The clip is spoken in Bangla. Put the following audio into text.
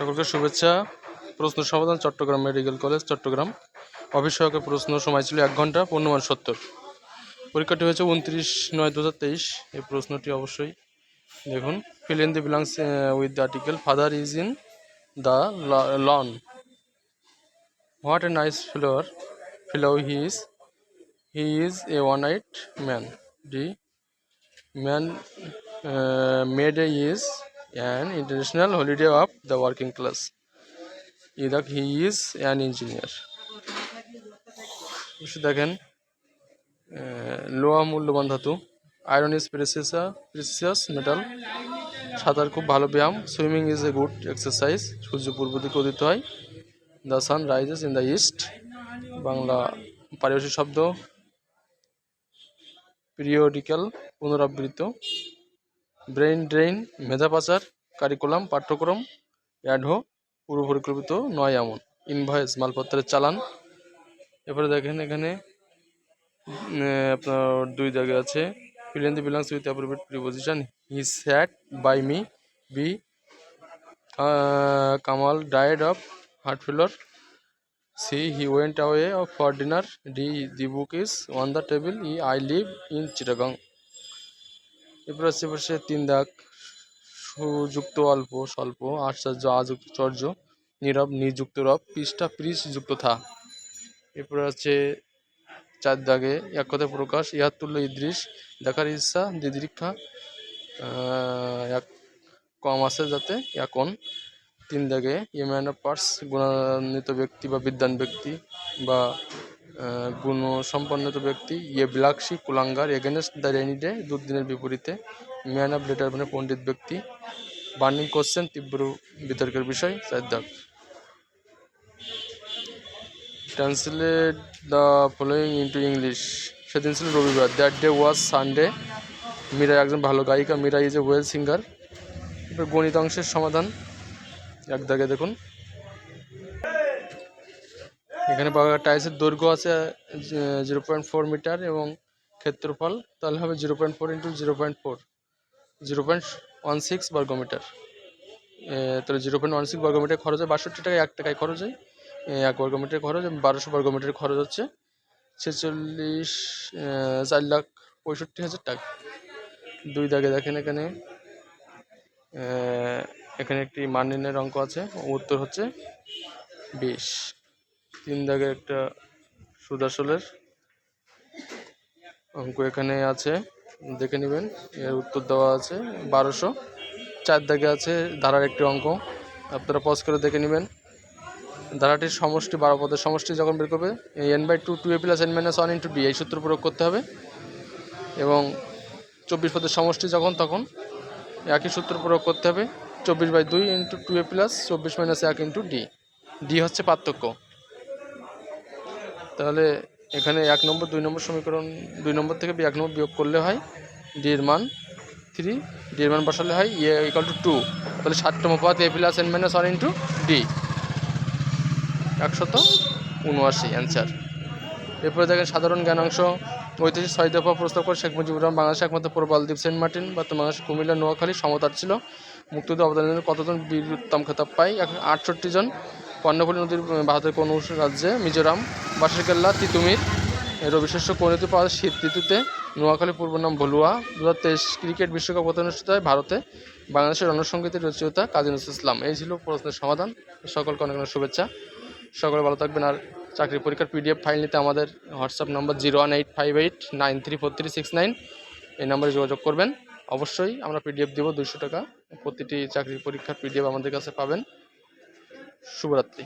সকলকে শুভেচ্ছা। প্রশ্ন সমাধান, Chattogram medical college, Chattogram. Office প্রশ্ন, সময় ছিল এক ঘণ্টা, পূর্ণমান সত্তর। পরীক্ষাটি হয়েছে উনত্রিশ নয় দু এই প্রশ্নটি অবশ্যই দেখুন। Fill in the blanks with the article father is in the lawn what a nice flower fellow he is he is a one night man D man made a is an international holiday of the working class. Either he is an engineer. দেখেন লোহা মূল্যবান ধাতু iron is precious precious metal সাঁতার খুব ভালো ব্যায়াম swimming is a good exercise সূর্য পূর্ব দিকে উদিত হয় the sun rises in the east Bangla পারিভাষিক শব্দ পিরিয়ডিক্যাল পুনরাবৃত্ত ব্রেইন ড্রেইন মেধা পাচার কারিকুলাম পাঠ্যক্রম অ্যাডহো পূর্ব পরিকল্পিত, নয় এমন। ইনভয়েস মালপত্রের চালান। এরপরে দেখেন এখানে আপনার দুই জায়গা আছে। Fill in the blanks with appropriate preposition he sat by me B Kamal died of heart failure C he went away for dinner D the book is on the table E I live in Chittagong এরপর আছে পাশে তিন দাগ, সুযুক্ত অল্প, স্বল্প, আশ্চর্য, আচর্য, নীরব, নিযুক্ত রব, পৃষ্ঠা, পৃষ, যুক্ত থা। এরপর আছে চার দাগে, এক কথায় প্রকাশ ইহার তুল্য ইদৃশ দেখার ইচ্ছা দিদৃক্ষা এক কম আছে যাতে এখন তিন দাগে এ ম্যান অফ পার্টস গুণান্বিত ব্যক্তি বা বিদ্যান ব্যক্তি বা গুণসম্পন্নিত ব্যক্তি ইয়ে বিলাক্সি, কুলাঙ্গার, এগেনস্ট দ্য রেনি ডে দুর্দিনের বিপরীতে, ম্যান অফ লেটার মানে পণ্ডিত ব্যক্তি। বার্নিং কোশ্চেন, তীব্র বিতর্কের বিষয় চার translate the following into English সেদিন ছিল রবিবার। That day was Sunday Meera একজন ভালো গায়িকা। Meera is a well singer গণিত অংশের সমাধান। এক দাগে দেখুন। এখানে টাইলসের দৈর্ঘ্য আছে জিরো পয়েন্ট ফোর মিটার এবং ক্ষেত্রফল, তাহলে হবে zero point four into zero point four. Zero point one six বর্গমিটার। তাহলে জিরো পয়েন্ট ওয়ান সিক্স বর্গমিটার খরচ হয় বাষট্টি টাকায়, এক টাকায় খরচ হয়। এক বর্গমিটার খরচ বারোশো বর্গমিটার খরচ হচ্ছে। ছেচল্লিশ চার লাখ পঁয়ষট্টি হাজার টাকা। দুই দাগে দেখেন এখানে। এখানে একটি মান নির্ণয়ের অঙ্ক আছে, উত্তর হচ্ছে বিশ। তিন দাগে একটা সুদাসলের অঙ্ক এখানে আছে, দেখে নেবেন। এর উত্তর দেওয়া আছে বারোশো। চার দাগে আছে ধারার একটি অঙ্ক। আপনারা পজ করে দেখে নেবেন। ধারাটির সমষ্টি, বারো পদের সমষ্টি যখন বের করবে n by two two a plus n minus one into d এই সূত্র প্রয়োগ করতে হবে। এবং চব্বিশ পদের সমষ্টি যখন, তখন একই সূত্র প্রয়োগ করতে হবে। চব্বিশ বাই দুই ইন্টু টু এ প্লাস চব্বিশ মাইনাস এক ইন্টু ডি ডি হচ্ছে পার্থক্য। তাহলে এখানে এক নম্বর, দুই নম্বর সমীকরণ, দুই নম্বর থেকে এক নম্বর বিয়োগ করলে হয় ডি এর মান থ্রি ডি এর মান বসালে হয় ইয়ে ইকাল টু টু তাহলে ষাটতম পথ a plus n minus one into d একশত উনআশি অ্যান্সার এরপরে দেখেন সাধারণ জ্ঞানাংশ, ঐতিহাসিক ছয় দফা প্রস্তাব করে শেখ মুজিবুর রহমান বাংলাদেশের একমাত্র প্রবাল দ্বীপ সেন্ট মার্টিন, বর্তমান বাংলাদেশের কুমিল্লা, নোয়াখালী সমতার ছিল। মুক্তিযুদ্ধ অবদানের কতজন বীর উত্তম খেতাব পায়? আটষট্টি জন। কর্ণফুলী নদীর ভারতের কোন রাজ্যে মিজোরাম বাঁশিরকেল্লা তিতুমির রবিশস্য পরিণতি পাওয়া শীত ঋতুতে। নোয়াখালী পূর্ব নাম ভলুয়া। দু হাজার তেইশ ক্রিকেট বিশ্বকাপ প্রতি অনুষ্ঠিত হয় ভারতে বাংলাদেশের রণসঙ্গীতের রচয়িতা কাজী নজরুল ইসলাম। এই ছিল প্রশ্নের সমাধান। সকলকে অনেক অনেক শুভেচ্ছা। সকলে ভালো থাকবেন আর চাকরির পরীক্ষার পিডিএফ ফাইল নিতে আমাদের WhatsApp number zero one eight five eight nine three four three six nine. এই নম্বরে যোগাযোগ করবেন। অবশ্যই আমরা পিডিএফ দেবো দুশো টাকা। প্রতিটি চাকরির পরীক্ষার পিডিএফ আমাদের কাছে পাবেন। শুভরাত্রি